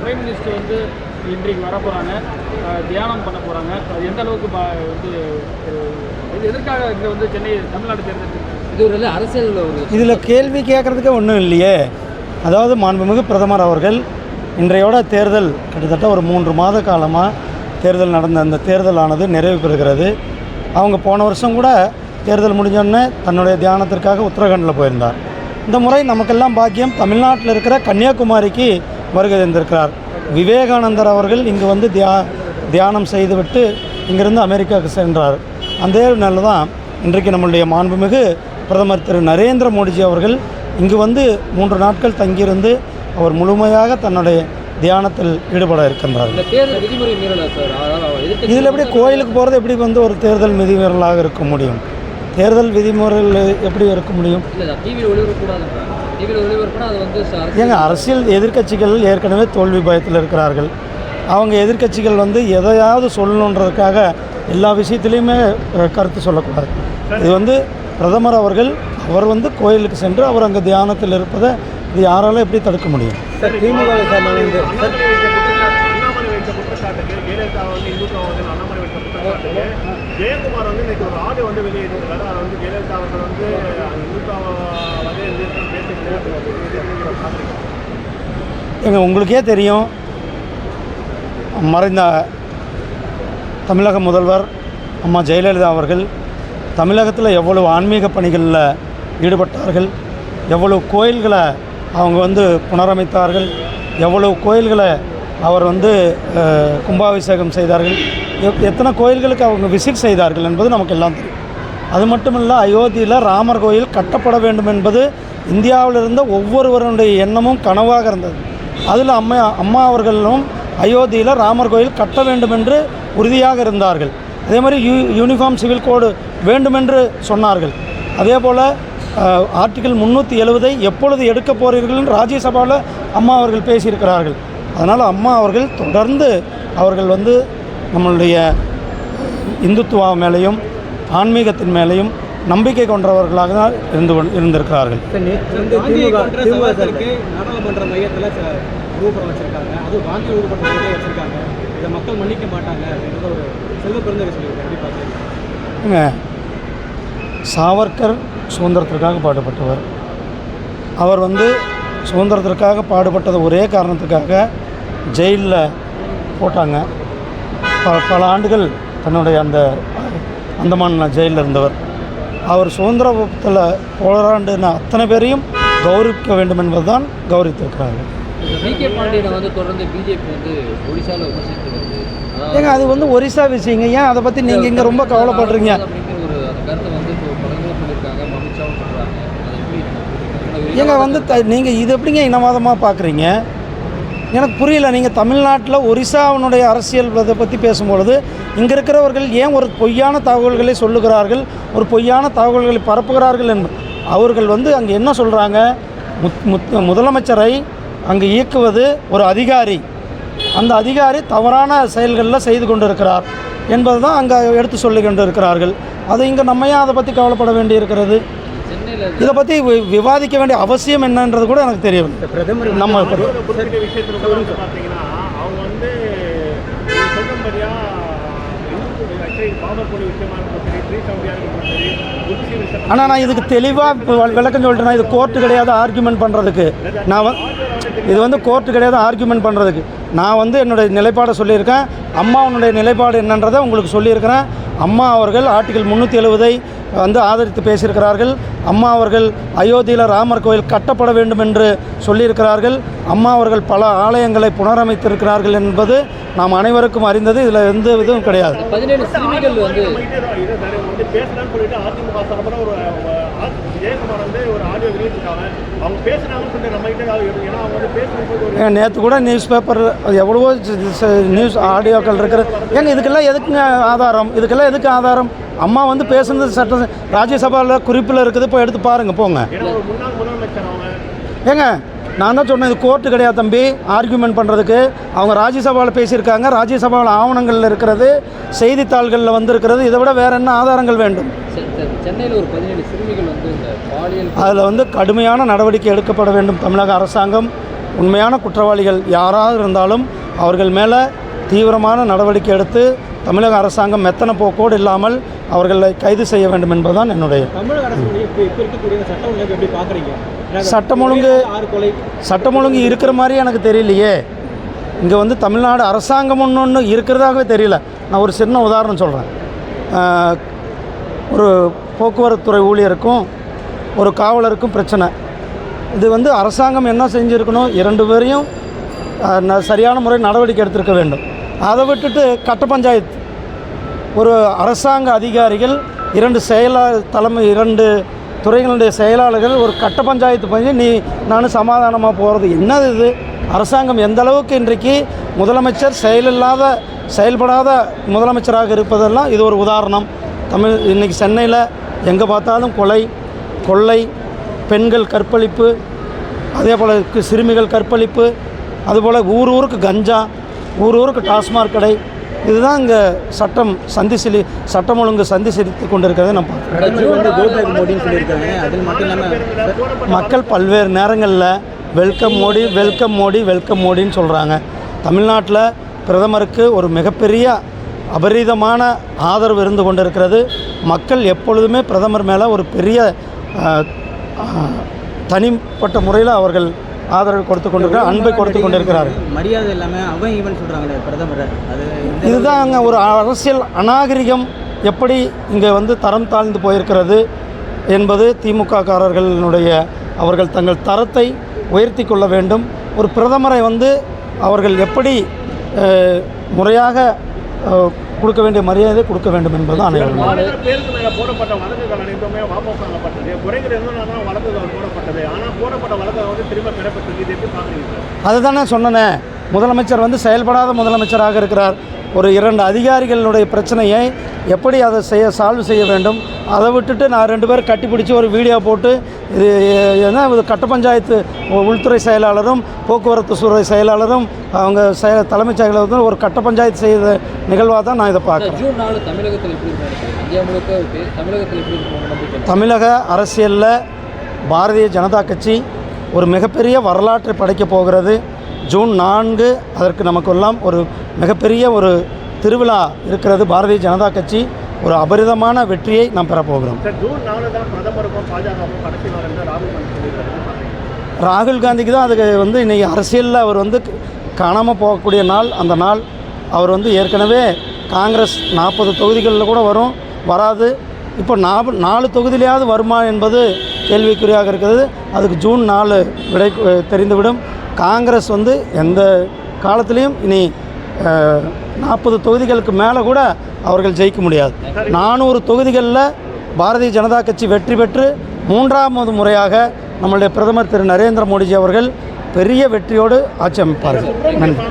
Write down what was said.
Prime minister வந்து இன்றைக்கு வர போகிறாங்க தியானம் பண்ண போகிறாங்க அது எந்த அளவுக்கு வந்து எதற்காக இங்கே வந்து சென்னை தமிழ்நாடு தேர்தல் இது ஒரு அரசியல் ஒரு இதில் கேள்வி கேட்குறதுக்கே ஒன்றும் இல்லையே. அதாவது மாண்புமிகு பிரதமர் அவர்கள் இன்றையோட தேர்தல் கிட்டத்தட்ட ஒரு மூன்று மாத காலமாக தேர்தல் நடந்த அந்த தேர்தலானது நிறைவு பெறுகிறது. அவங்க போன வருஷம் கூட தேர்தல் முடிஞ்சோடனே தன்னுடைய தியானத்திற்காக உத்தரகாண்டில் போயிருந்தார். இந்த முறை நமக்கெல்லாம் பாக்கியம் தமிழ்நாட்டில் இருக்கிற கன்னியாகுமரிக்கு வருகை தந்திருக்கிறார் விவேகானந்தர் அவர்கள் இங்கு வந்து தியா தியானம் செய்துவிட்டு இங்கிருந்து அமெரிக்காவுக்கு சென்றார். அதே நாளில் தான் இன்றைக்கு நம்மளுடைய மாண்புமிகு பிரதமர் திரு நரேந்திர மோடிஜி அவர்கள் இங்கு வந்து மூன்று நாட்கள் தங்கியிருந்து அவர் முழுமையாக தன்னுடைய தியானத்தில் ஈடுபட இருக்கின்றார். இதில் எப்படி கோயிலுக்கு போகிறது எப்படி வந்து ஒரு தேர்தல் விதிமுறைகளாக இருக்க முடியும்? தேர்தல் விதிமுறைகள் எப்படி இருக்க முடியும்? ஏங்க அரசியல் எதிர்க்கட்சிகள் ஏற்கனவே தோல்வி பயத்தில் இருக்கிறார்கள் அவங்க எதிர்க்கட்சிகள் வந்து எதையாவது சொல்லணுன்றதுக்காக எல்லா விஷயத்துலையுமே கருத்து சொல்லக்கூடாது இது வந்து பிரதமர் அவர்கள் அவர் வந்து கோயிலுக்கு சென்று அவர் அங்கே தியானத்தில் இருப்பதை இது யாராலும் எப்படி தடுக்க முடியும் திமுக அண்ணாமலை ஜெயக்குமார் வந்து இன்னைக்கு ஒரு ஆடியோ வந்து வெளியிட்டிருக்காரு அதை வந்து ஜெயலலிதா அவர்கள் வந்து இந்துத்துவ வந்து பேசிட்டு உங்களுக்கே தெரியும் மறைந்த தமிழக முதல்வர் அம்மா ஜெயலலிதா அவர்கள் தமிழகத்தில் எவ்வளவு ஆன்மீக பணிகளில் ஈடுபட்டார்கள் எவ்வளவு கோயில்களை அவங்க வந்து புனரமைத்தார்கள் எவ்வளவு கோயில்களை அவர் வந்து கும்பாபிஷேகம் செய்தார்கள். எத்- எத்தனை கோயில்களுக்கு அவங்க விசிட் செய்தார்கள் என்பது நமக்கு எல்லாம் தெரியும். அது இல்லை அயோத்தியில் ராமர் கோயில் கட்டப்பட வேண்டும் என்பது இந்தியாவில் இருந்த ஒவ்வொருவருடைய எண்ணமும் கனவாக இருந்தது. அதில் அம்மா அம்மா அவர்களும் அயோத்தியில் ராமர் கோயில் கட்ட வேண்டும் என்று உறுதியாக இருந்தார்கள். அதே மாதிரி யூ யூனிஃபார்ம் சிவில் கோடு வேண்டுமென்று சொன்னார்கள். அதே போல் ஆர்டிகிள் முந்நூற்றி எழுவதை எப்பொழுது எடுக்க போகிறீர்கள் ராஜ்யசபாவில் அம்மா அவர்கள் பேசியிருக்கிறார்கள். அதனால் அம்மா அவர்கள் தொடர்ந்து அவர்கள் வந்து நம்மளுடைய இந்துத்துவா மேலேயும் ஆன்மீகத்தின் மேலேயும் நம்பிக்கை கொண்டவர்களாக தான் இருந்து கொண்டு- இருந்திருக்கிறார்கள். நாடாளுமன்ற மையத்தில் வச்சிருக்காங்க. வச்சிருக்காங்க. இதை மக்கள் மன்னிக்க மாட்டாங்க அப்படின்றத ஒரு செல்வ சாவர்கர் சுதந்திரத்திற்காக பாடுபட்டவர். அவர் வந்து சுதந்திரத்திற்காக பாடுபட்டது ஒரே காரணத்துக்காக ஜெயிலில் போட்டாங்க. ப பல ஆண்டுகள் தன்னுடைய அந்த அந்தமான் ஜெயிலில் இருந்தவர். அவர் சுதந்திரத்தில் போராண்டின அத்தனை பேரையும் கௌரவிக்க வேண்டும் என்பதுதான் கௌரவித்திருக்கிறார்கள் வி கே பாண்டியனை வந்து தொடர்ந்து பிஜேபி வந்து ஒடிசாவில் விமர்சித்து வருது அதாவது ஏங்க அது வந்து ஒரிசா விஷயங்க. ஏன் அதை பற்றி நீங்கள் இங்கே ரொம்ப கவலைப்படுறீங்க? ஏங்க வந்து த நீங்கள் இது எப்படிங்க இனவாதமாக பார்க்குறீங்க? எனக்கு புரியல நீங்கள் தமிழ்நாட்டில் ஒரிசாவினுடைய அரசியல் இதை பற்றி பேசும்பொழுது இங்கே இருக்கிறவர்கள் ஏன் ஒரு பொய்யான தகவல்களை சொல்லுகிறார்கள் ஒரு பொய்யான தகவல்களை பரப்புகிறார்கள் என்று. அவர்கள் வந்து அங்கே என்ன சொல்கிறாங்க முத் முத் முதலமைச்சரை அங்கே இயக்குவது ஒரு அதிகாரி. அந்த அதிகாரி தவறான செயல்களில் செய்து கொண்டிருக்கிறார் என்பது தான் அங்கே எடுத்து சொல்லி கொண்டு இருக்கிறார்கள் அது இங்கே நம்ம ஏன் அதை பற்றி கவலைப்பட வேண்டியிருக்கிறது? இதை பற்றி விவாதிக்க வேண்டிய அவசியம் என்னன்றது கூட எனக்கு தெரியவில்லை பிரதமர் நம்ம ஆனால் நான் இதுக்கு தெளிவாக விளக்கம் சொல்லிட்டேன்னா இது கோர்ட்டு கிடையாது ஆர்கியூமெண்ட் பண்ணுறதுக்கு நான் இது வந்து கோர்ட்டு கிடையாது ஆர்கியூமெண்ட் பண்ணுறதுக்கு நான் வந்து என்னுடைய நிலைப்பாடை சொல்லியிருக்கேன். அம்மாவனுடைய நிலைப்பாடு என்னன்றதை உங்களுக்கு சொல்லியிருக்கிறேன். அம்மா அவர்கள் ஆர்டிகல் முந்நூற்றி எழுவதை வந்து ஆதரித்து பேசியிருக்கிறார்கள். அம்மா அவர்கள் அயோத்தியில் ராமர் கோயில் கட்டப்பட வேண்டும் என்று சொல்லியிருக்கிறார்கள். அம்மா அவர்கள் பல ஆலயங்களை புனரமைத்திருக்கிறார்கள் என்பது நாம் அனைவருக்கும் அறிந்தது. இதில் எந்த இதுவும் கிடையாது. நேற்று கூட நியூஸ் பேப்பர் எவ்வளவோ நியூஸ் ஆடியோக்கள் இருக்கிற ஏங்க இதுக்கெல்லாம் எதுக்குங்க ஆதாரம்? இதுக்கெல்லாம் எதுக்கு ஆதாரம்? அம்மா வந்து பேசுனது சட்ட ராஜ்யசபாவில் குறிப்பில் இருக்குது. போய் எடுத்து பாருங்கள் போங்க. ஏங்க நான் தான் சொன்னேன் இது கோர்ட்டு கிடையாது தம்பி. ஆர்கியூமெண்ட் பண்ணுறதுக்கு அவங்க ராஜ்யசபாவில் பேசியிருக்காங்க. ராஜ்யசபாவில் ஆவணங்களில் இருக்கிறது செய்தித்தாள்களில் வந்திருக்கிறது. இதை விட வேறு என்ன ஆதாரங்கள் வேண்டும்? சென்னையில் ஒரு பதினேழு சிறுமிகள் வந்து பாலியல் அதில் வந்து கடுமையான நடவடிக்கை எடுக்கப்பட வேண்டும் தமிழக அரசாங்கம். உண்மையான குற்றவாளிகள் யாராக இருந்தாலும் அவர்கள் மேலே தீவிரமான நடவடிக்கை எடுத்து தமிழக அரசாங்கம் மெத்தன போக்கோடு இல்லாமல் அவர்களை கைது செய்ய வேண்டும் என்பதுதான் என்னுடைய சட்டம் ஒழுங்கு சட்டம் ஒழுங்கு இருக்கிற மாதிரி எனக்கு தெரியலையே. இங்கே வந்து தமிழ்நாடு அரசாங்கம் ஒன்று ஒன்று இருக்கிறதாகவே தெரியல. நான் ஒரு சின்ன உதாரணம் சொல்கிறேன் ஒரு போக்குவரத்துறை ஊழியருக்கும் ஒரு காவலருக்கும் பிரச்சனை. இது வந்து அரசாங்கம் என்ன செஞ்சுருக்கணும்? இரண்டு பேரையும் சரியான முறை நடவடிக்கை எடுத்திருக்க வேண்டும். அதை விட்டுட்டு கட்ட பஞ்சாயத்து. ஒரு அரசாங்க அதிகாரிகள் இரண்டு செயலா தலைமை இரண்டு துறைகளுடைய செயலாளர்கள் ஒரு கட்ட பஞ்சாயத்து பண்ணி நீ நான் சமாதானமாக போகிறது என்னது இது? அரசாங்கம் எந்த அளவுக்கு இன்றைக்கு முதலமைச்சர் செயலில்லாத செயல்படாத முதலமைச்சராக இருப்பதெல்லாம் இது ஒரு உதாரணம். தமிழ் இன்றைக்கி சென்னையில் எங்கே பார்த்தாலும் கொலை கொள்ளை பெண்கள் கற்பழிப்பு அதே போல் சிறுமிகள் கற்பழிப்பு அதுபோல் ஊர் ஊருக்கு கஞ்சா ஊர் ஊருக்கு டாஸ்மாக் கடை. இதுதான் இங்கே சட்டம் சந்தி செலி சட்டம் ஒழுங்கு சந்தி செலுத்தி கொண்டிருக்கிறதை இல்லாமல் மக்கள் பல்வேறு நேரங்களில் welcome Modi welcome Modi welcome மோடின்னு சொல்கிறாங்க தமிழ்நாட்டில் பிரதமருக்கு ஒரு மிகப்பெரிய அபரீதமான ஆதரவு இருந்து கொண்டிருக்கிறது. மக்கள் எப்பொழுதுமே பிரதமர் மேலே ஒரு பெரிய தனிப்பட்ட முறையில் அவர்கள் ஆதரவு கொடுத்து கொண்டிருக்கிறார் அன்பை கொடுத்து கொண்டிருக்கிறார்கள் மரியாதை இல்லாமல் அவன் இவன் சொல்கிறாங்களே பிரதமரை. அது இதுதான் ஒரு அரசியல் அநாகரிகம் எப்படி இங்கே வந்து தரம் தாழ்ந்து போயிருக்கிறது என்பது திமுககாரர்களுடைய அவர்கள் தங்கள் தரத்தை உயர்த்தி கொள்ள வேண்டும். ஒரு பிரதமரை வந்து அவர்கள் எப்படி முறையாக கொடுக்க வேண்டிய மரியாதை கொடுக்க வேண்டும் என்பதுதான் அனைவரும் மாநில பேருக்கு மேல போடப்பட்ட வழக்குகள் வந்து திரும்ப பெறப்பட்டது இது எப்படி பாக்குறீங்க சார் அதுதானே சொன்னனே. முதலமைச்சர் வந்து செயல்படாத முதலமைச்சராக இருக்கிறார். ஒரு இரண்டு அதிகாரிகளுடைய பிரச்சனையை எப்படி அதை செய்ய சால்வ் செய்ய வேண்டும் அதை விட்டுட்டு நான் ரெண்டு பேரும் கட்டிப்பிடிச்சி ஒரு வீடியோ போட்டு இது என்ன இது கட்ட பஞ்சாயத்து உள்துறை செயலாளரும் போக்குவரத்து துறை செயலாளரும் அவங்க செய தலைமைச் செயலாளரும் ஒரு கட்ட பஞ்சாயத்து செய்த நிகழ்வாக தான் நான் இதை பார்க்குறேன். தமிழக அரசியலில் பாரதிய ஜனதா கட்சி ஒரு மிகப்பெரிய வரலாற்றை படைக்கப் போகிறது. ஜூன் நான்கு அதற்கு நமக்கெல்லாம் ஒரு மிகப்பெரிய ஒரு திருவிழா இருக்கிறது. பாரதிய ஜனதா கட்சி ஒரு அபரிதமான வெற்றியை நாம் பெறப்போகிறோம் ராகுல் காந்திக்கு தான் அதுக்கு வந்து இன்றைக்கி அரசியலில் அவர் வந்து காணாமல் போகக்கூடிய நாள். அந்த நாள் அவர் வந்து ஏற்கனவே காங்கிரஸ் நாற்பது தொகுதிகளில் கூட வரும் வராது. இப்போ நாலு தொகுதியிலையாவது வருமா என்பது கேள்விக்குறியாக இருக்கிறது. அதுக்கு ஜூன் நாலு விடை தெரிந்துவிடும். காங்கிரஸ் வந்து எந்த காலத்திலையும் இனி நாற்பது தொகுதிகளுக்கு மேலே கூட அவர்கள் ஜெயிக்க முடியாது. நானூறு தொகுதிகளில் பாரதிய ஜனதா கட்சி வெற்றி பெற்று மூன்றாவது முறையாக நம்மளுடைய பிரதமர் திரு நரேந்திர மோடிஜி அவர்கள் பெரிய வெற்றியோடு ஆட்சி அமைப்பார்கள். நன்றி.